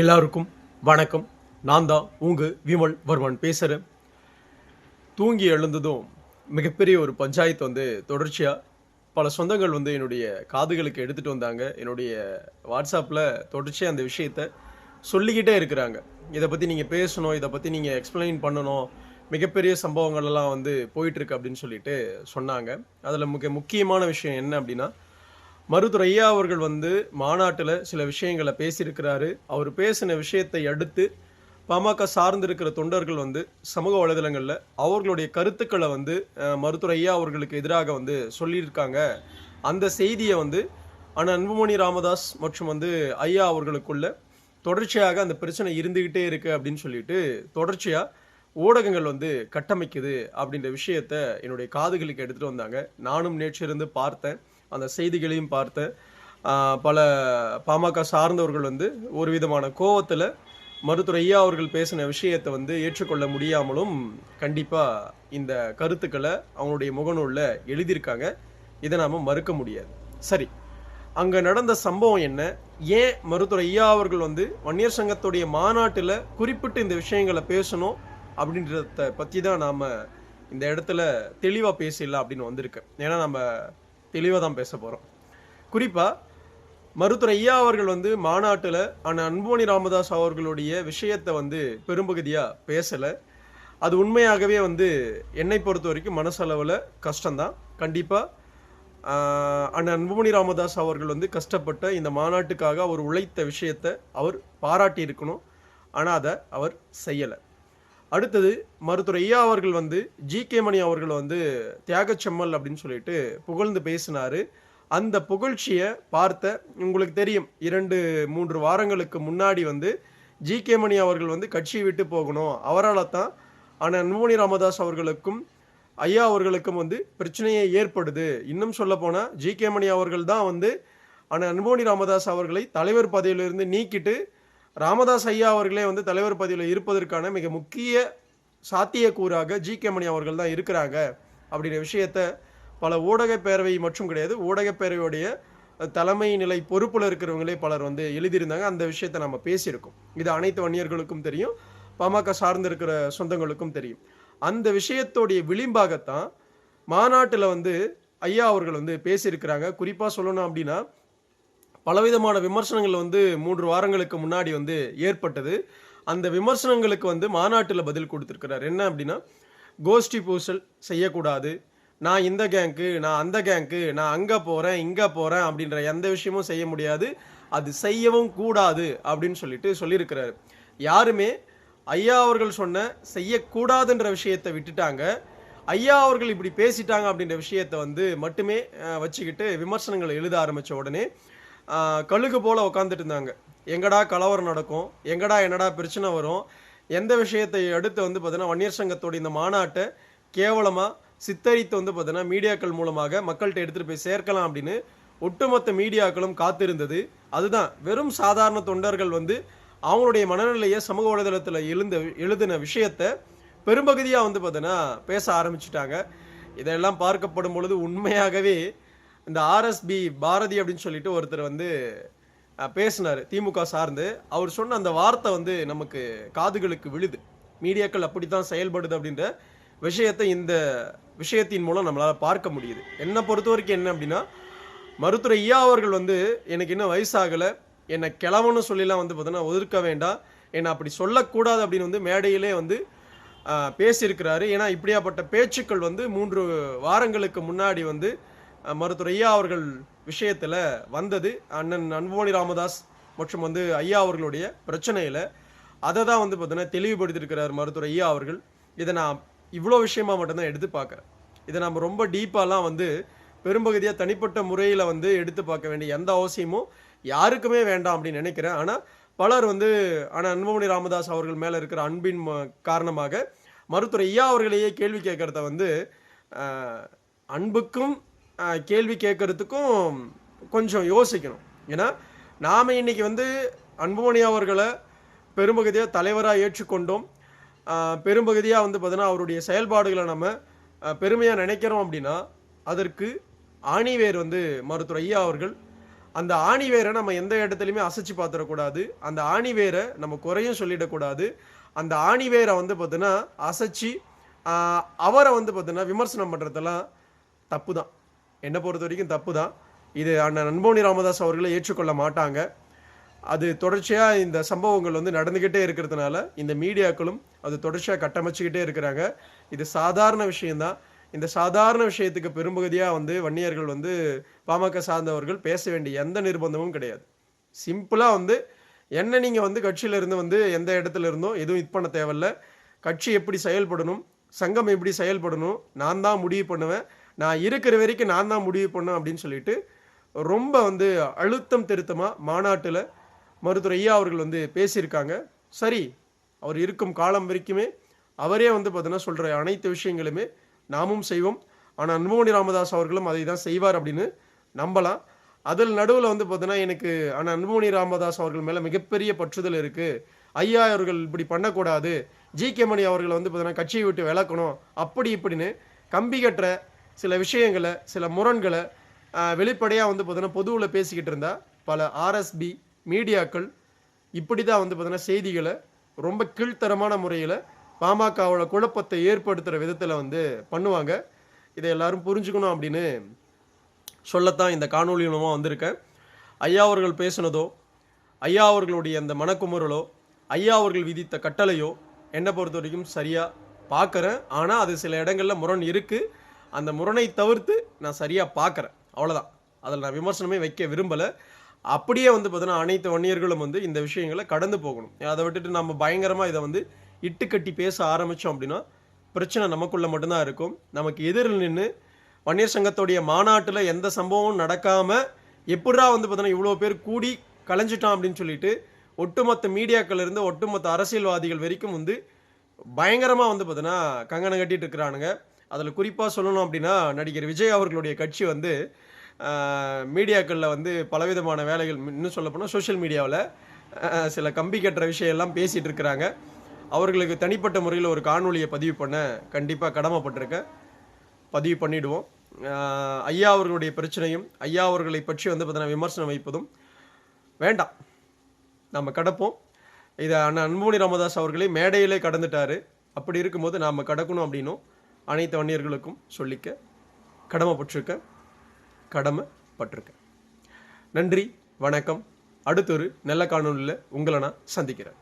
எல்லாருக்கும் வணக்கம். நான் தான் உங்கள் விமல் வர்மன் பேசுகிறேன் தூங்கி எழுந்ததும் மிகப்பெரிய ஒரு பஞ்சாயத்து வந்து தொடர்ச்சியாக பல சொந்தங்கள் வந்து என்னுடைய காதுகளுக்கு எடுத்துகிட்டு வந்தாங்க. என்னுடைய வாட்ஸ்அப்பில் தொடர்ச்சியாக அந்த விஷயத்த சொல்லிக்கிட்டே இருக்கிறாங்க. இதை பற்றி நீங்கள் பேசணும் இதை பற்றி நீங்கள் எக்ஸ்பிளைன் பண்ணணும். மிகப்பெரிய சம்பவங்கள்லாம் வந்து போயிட்டுருக்கு அப்படின்னு சொல்லிட்டு சொன்னாங்க. அதில் மிக முக்கியமான விஷயம் என்ன அப்படின்னா மருத்துவர் ஐயா அவர்கள் வந்து மாநாட்டில் சில விஷயங்களை பேசியிருக்கிறாரு. அவர் பேசின விஷயத்தை அடுத்து பாமக சார்ந்திருக்கிற தொண்டர்கள் வந்து சமூக வலைதளங்களில் அவர்களுடைய கருத்துக்களை வந்து அஹ், மருத்துவர் ஐயா அவர்களுக்கு எதிராக வந்து சொல்லியிருக்காங்க. அந்த செய்தியை வந்து ஆனால் அன்புமணி ராமதாஸ் மற்றும் வந்து ஐயா அவர்களுக்குள்ள தொடர்ச்சியாக அந்த பிரச்சனை இருந்துக்கிட்டே இருக்குது அப்படின்னு சொல்லிட்டு தொடர்ச்சியாக ஊடகங்கள் வந்து கட்டமைக்குது அப்படின்ற விஷயத்த என்னுடைய காதுகளுக்கு எடுத்துகிட்டு வந்தாங்க. நானும் நேற்று இருந்து பார்த்தேன். அந்த செய்திகளையும் பார்த்து பல பாமக சார்ந்தவர்கள் வந்து ஒரு விதமான கோவத்தில் மருத்துவர் ஐயா அவர்கள் பேசின விஷயத்தை வந்து ஏற்றுக்கொள்ள முடியாமலும் கண்டிப்பாக இந்த கருத்துக்களை அவங்களுடைய முகநூலில் எழுதியிருக்காங்க. இதை நாம் மறுக்க முடியாது. சரி அங்கே நடந்த சம்பவம் என்ன? ஏன் மருத்துவர் ஐயா அவர்கள் வந்து வன்னியர் சங்கத்துடைய மாநாட்டில் குறிப்பிட்டு இந்த விஷயங்களை பேசணும் அப்படின்றத பற்றி தான் நாம் இந்த இடத்துல தெளிவாக பேசிடலாம் அப்படின்னு வந்திருக்கேன் ஏன்னா நம்ம தெளிவாக தான் பேச போகிறோம் குறிப்பாக மருத்துவர் ஐயா அவர்கள் வந்து மாநாட்டில் ஆனால் அன்புமணி ராமதாஸ் அவர்களுடைய விஷயத்தை வந்து பெரும்பகுதியாக பேசலை. அது உண்மையாகவே வந்து என்னை பொறுத்த வரைக்கும் மனசளவில் கஷ்டம்தான். கண்டிப்பாக அண்ணன் அன்புமணி ராமதாஸ் அவர்கள் வந்து கஷ்டப்பட்ட இந்த மாநாட்டுக்காக அவர் உழைத்த விஷயத்தை அவர் பாராட்டி இருக்கணும் ஆனால் அதை அவர் செய்யலை. அடுத்தது மருத்துவர் ஐயா அவர்கள் வந்து ஜி கே மணி அவர்கள் வந்து தியாகச்செம்மல் அப்படின்னு சொல்லிட்டு புகழ்ந்து பேசினார். அந்த புகழ்ச்சியை பார்த்த உங்களுக்கு தெரியும் இரண்டு மூன்று வாரங்களுக்கு முன்னாடி வந்து ஜி கே மணி அவர்கள் வந்து கட்சியை விட்டு போகணும். அவரால் தான் ஆனால் அன்புமணி ராமதாஸ் அவர்களுக்கும் ஐயா அவர்களுக்கும் வந்து பிரச்சனையே ஏற்படுது. இன்னும் சொல்ல போனால் ஜி கே மணி அவர்கள் தான் வந்து ஆனால் அன்புமணி ராமதாஸ் அவர்களை தலைவர் பதவியிலிருந்து நீக்கிட்டு ராமதாஸ் ஐயா அவர்களே வந்து தலைவர் பதவியில் இருப்பதற்கான மிக முக்கிய சாத்தியக்கூறாக ஜி கே மணி அவர்கள் தான் இருக்கிறாங்க அப்படிங்கிற விஷயத்த பல ஊடகப் பேரவை மற்றும் கிடையாது ஊடகப் பேரவையுடைய தலைமை நிலை பொறுப்பில் இருக்கிறவங்களே பலர் வந்து எழுதியிருந்தாங்க. அந்த விஷயத்தை நம்ம பேசியிருக்கோம். இது அனைத்து வன்னியர்களுக்கும் தெரியும் பாமக சார்ந்து இருக்கிற சொந்தங்களுக்கும் தெரியும். அந்த விஷயத்தோடைய விளிம்பாகத்தான் மாநாட்டில் வந்து ஐயா அவர்கள் வந்து பேசியிருக்கிறாங்க. குறிப்பாக சொல்லணும் அப்படின்னா பலவிதமான விமர்சனங்கள் வந்து மூன்று வாரங்களுக்கு முன்னாடி வந்து ஏற்பட்டது. அந்த விமர்சனங்களுக்கு வந்து மாநாட்டில் பதில் கொடுத்துருக்கிறார். என்ன அப்படின்னா கோஷ்டி பூசல் செய்யக்கூடாது. நான் இந்த கேங்க்கு நான் அந்த கேங்க்கு நான் அங்கே போகிறேன் இங்கே போகிறேன் அப்படின்ற எந்த விஷயமும் செய்ய முடியாது. அது செய்யவும் கூடாது அப்படின்னு சொல்லிட்டு சொல்லியிருக்கிறாரு. யாருமே ஐயா அவர்கள் சொன்ன செய்யக்கூடாதுன்ற விஷயத்தை விட்டுட்டாங்க. ஐயா அவர்கள் இப்படி பேசிட்டாங்க அப்படின்ற விஷயத்தை வந்து மட்டுமே வச்சுக்கிட்டு விமர்சனங்களை எழுத ஆரம்பித்த உடனே கழுகு போல் உட்காந்துட்டு இருந்தாங்க எங்கடா கலவரம் நடக்கும்? எங்கடா என்னடா பிரச்சனை வரும்? எந்த விஷயத்தை அடுத்து வந்து பார்த்தீங்கன்னா வன்னியர் சங்கத்தோட இந்த மாநாட்டை கேவலமாக சித்தரித்து வந்து பார்த்தீங்கன்னா மீடியாக்கள் மூலமாக மக்கள்கிட்ட எடுத்துகிட்டு போய் சேர்க்கலாம் அப்படின்னு ஒட்டுமொத்த மீடியாக்களும் காத்திருந்தது. அதுதான் வெறும் சாதாரண தொண்டர்கள் வந்து அவங்களுடைய மனநிலையை சமூக வலைதளத்தில் எழுந்த எழுதின விஷயத்தை பெரும்பகுதியாக வந்து பார்த்தீங்கன்னா பேச ஆரம்பிச்சிட்டாங்க. இதெல்லாம் பார்க்கப்படும் பொழுது உண்மையாகவே இந்த ஆர்எஸ்பி பாரதி அப்படின்னு சொல்லிட்டு ஒருத்தர் வந்து பேசினார் திமுக சார்ந்து. அவர் சொன்ன அந்த வார்த்தை வந்து நமக்கு காதுகளுக்கு விழுது. மீடியாக்கள் அப்படி தான் செயல்படுது அப்படின்ற விஷயத்தை இந்த விஷயத்தின் மூலம் நம்மளால் பார்க்க முடியுது. என்னை பொறுத்த வரைக்கும் என்ன அப்படின்னா மருத்துவர் ஐயா அவர்கள் வந்து எனக்கு இன்னும் வயசாகலை. என்னை கிளவன்னு சொல்லிலாம் வந்து பார்த்தோன்னா ஒதுக்க வேண்டாம். என்னை அப்படி சொல்லக்கூடாது அப்படின்னு வந்து மேடையிலே வந்து பேசியிருக்கிறாரு. ஏன்னா இப்படியாப்பட்ட பேச்சுக்கள் வந்து மூன்று வாரங்களுக்கு முன்னாடி வந்து மருத்துவர் ஐயா அவர்கள் விஷயத்தில் வந்தது. அண்ணன் அன்புமணி ராமதாஸ் மற்றும் வந்து ஐயா அவர்களுடைய பிரச்சனையில் அதை தான் வந்து பார்த்தீங்கன்னா தெளிவுபடுத்தியிருக்கிறார் மருத்துவர் ஐயா அவர்கள். இதை நான் இவ்வளோ விஷயமா மட்டும்தான் எடுத்து பார்க்குறேன். இதை நம்ம ரொம்ப டீப்பாலாம் வந்து பெரும்பகுதியாக தனிப்பட்ட முறையில் வந்து எடுத்து பார்க்க வேண்டிய எந்த அவசியமும் யாருக்குமே வேண்டாம் அப்படின்னு நினைக்கிறேன். ஆனால் பலர் வந்து ஆனால் அன்புமணி ராமதாஸ் அவர்கள் மேலே இருக்கிற அன்பின் ம- காரணமாக மருத்துவர் ஐயா அவர்களையே கேள்வி கேட்குறத வந்து அன்புக்கும் கேள்வி கேட்கறதுக்கும் கொஞ்சம் யோசிக்கணும். ஏன்னா நாம் இன்னைக்கு வந்து அன்புமணி அவர்களை பெரும்பகுதியாக தலைவராக ஏற்றுக்கொண்டோம். பெரும்பகுதியாக வந்து பார்த்தீங்கன்னா அவருடைய செயல்பாடுகளை நம்ம பெருமையாக நினைக்கிறோம் அப்படின்னா அதற்கு ஆணிவேர் வந்து மருத்துவர் ஐயா அவர்கள் அந்த ஆணிவேரை நம்ம எந்த இடத்துலையுமே அசைச்சு பார்த்துடக்கூடாது அந்த ஆணிவேரை நம்ம குறையும் சொல்லிடக்கூடாது. அந்த ஆணிவேரை வந்து பார்த்தீங்கன்னா அசைச்சு அவரை வந்து பார்த்தீங்கன்னா விமர்சனம் பண்ணுறதெல்லாம் தப்பு தான் என்னை பொறுத்த வரைக்கும் தப்பு தான் இது அண்ணன் அன்போனி ராமதாஸ் அவர்களை ஏற்றுக்கொள்ள மாட்டாங்க. அது தொடர்ச்சியாக இந்த சம்பவங்கள் வந்து நடந்துக்கிட்டே இருக்கிறதுனால இந்த மீடியாக்களும் அது தொடர்ச்சியாக கட்டமைச்சிக்கிட்டே இருக்கிறாங்க. இது சாதாரண விஷயம்தான். இந்த சாதாரண விஷயத்துக்கு பெரும்பகுதியாக வந்து வன்னியர்கள் வந்து பாமக சார்ந்தவர்கள் பேச வேண்டிய எந்த நிர்பந்தமும் கிடையாது. சிம்பிளாக வந்து என்ன நீங்கள் வந்து கட்சியிலேருந்து வந்து எந்த இடத்துல இருந்தோ எதுவும் இது பண்ண தேவையில்ல. கட்சி எப்படி செயல்படணும் சங்கம் எப்படி செயல்படணும் நான் தான் முடிவு பண்ணுவேன். நான் இருக்கிற வரைக்கும் நான் தான் முடிவு பண்ணேன் அப்படின்னு சொல்லிட்டு ரொம்ப வந்து அழுத்தம் திருத்தமாக மாநாட்டில் மருத்துவர் ஐயா அவர்கள் வந்து பேசியிருக்காங்க. சரி அவர் இருக்கும் காலம் வரைக்குமே அவரே வந்து பார்த்தீங்கன்னா சொல்கிற அனைத்து விஷயங்களுமே நாமும் செய்வோம். ஆனால் அன்புமணி ராமதாஸ் அவர்களும் அதை தான் செய்வார் அப்படின்னு நம்பலாம். அதில் நடுவில் வந்து பார்த்தீங்கன்னா எனக்கு ஆனால் அன்புமணி ராமதாஸ் அவர்கள் மேலே மிகப்பெரிய பற்றுதல் இருக்குது ஐயா அவர்கள் இப்படி பண்ணக்கூடாது. ஜி கே மணி அவர்கள் வந்து பார்த்தீங்கன்னா கட்சியை விட்டு விளக்கணும் அப்படி இப்படின்னு கம்பி கட்டுற சில விஷயங்களை சில முரண்களை வெளிப்படையாக வந்து பார்த்தீங்கன்னா பொதுவில் பேசிக்கிட்டு இருந்தா பல ஆர்எஸ்பி மீடியாக்கள் இப்படி தான் வந்து பார்த்தீங்கன்னா செய்திகளை ரொம்ப கீழ்த்தரமான முறையில் பாமகவோட குழப்பத்தை ஏற்படுத்துகிற விதத்தில் வந்து பண்ணுவாங்க. இதை எல்லாரும் புரிஞ்சுக்கணும் அப்படின்னு சொல்லத்தான் இந்த காணொளி மூலமாக வந்திருக்கேன். ஐயா அவர்கள் பேசுனதோ ஐயா அவர்களுடைய அந்த மனக்குமுறலோ ஐயா அவர்கள் விதித்த கட்டளையோ என்னை பொறுத்த வரைக்கும் சரியாக பார்க்குறேன். ஆனால் அது சில இடங்களில் முரண் இருக்குது அந்த முரணை தவிர்த்து நான் சரியாக பார்க்குறேன். அவ்வளோதான் அதில் நான் விமர்சனமே வைக்க விரும்பலை. அப்படியே வந்து பார்த்தீங்கன்னா அனைத்து வன்னியர்களும் வந்து இந்த விஷயங்களை கடந்து போகணும். அதை விட்டுட்டு நம்ம பயங்கரமாக இதை வந்து இட்டுக்கட்டி பேச ஆரம்பித்தோம் அப்படின்னா பிரச்சனை நமக்குள்ளே மட்டும்தான் இருக்கும். நமக்கு எதிரில் நின்று வன்னியர் சங்கத்துடைய மாநாட்டில் எந்த சம்பவமும் நடக்காமல் எப்படா வந்து பார்த்தீங்கன்னா இவ்வளோ பேர் கூடி கலைஞ்சிட்டான் அப்படின்னு சொல்லிட்டு ஒட்டுமொத்த மீடியாக்கள் இருந்து ஒட்டுமொத்த அரசியல்வாதிகள் வரைக்கும் வந்து பயங்கரமாக வந்து பார்த்தீங்கன்னா கங்கணம் கட்டிட்டு இருக்கிறானுங்க. அதில் குறிப்பாக சொல்லணும் அப்படின்னா நடிகர் விஜய் அவர்களுடைய கட்சி வந்து மீடியாக்களில் வந்து பலவிதமான வேலைகள் இன்னும் சொல்லப்போனால் சோஷியல் மீடியாவில் சில கம்பி கட்டுற விஷயம்லாம் பேசிகிட்டு இருக்கிறாங்க. அவர்களுக்கு தனிப்பட்ட முறையில் ஒரு காணொலியை பதிவு பண்ண கண்டிப்பாக கடமைப்பட்டிருக்கேன். பதிவு பண்ணிவிடுவோம் ஐயா அவர்களுடைய பிரச்சனையும் ஐயா அவர்களை பற்றி வந்து பார்த்தீங்கன்னா விமர்சனம் வைப்பதும் வேண்டாம். நம்ம கடப்போம். இதை அண்ணன் அன்புமணி ராமதாஸ் அவர்களே மேடையிலே கடந்துட்டாரு. அப்படி இருக்கும்போது நாம் கடக்கணும் அப்படின்னும். அனைத்து வன்னியர்களுக்கும் சொல்லிக்க கடமைப்பட்டிருக்க கடமைப்பட்டிருக்க. நன்றி வணக்கம். அடுத்தொரு நல்ல காணொலியில் உங்களை நான் சந்திக்கிறேன்.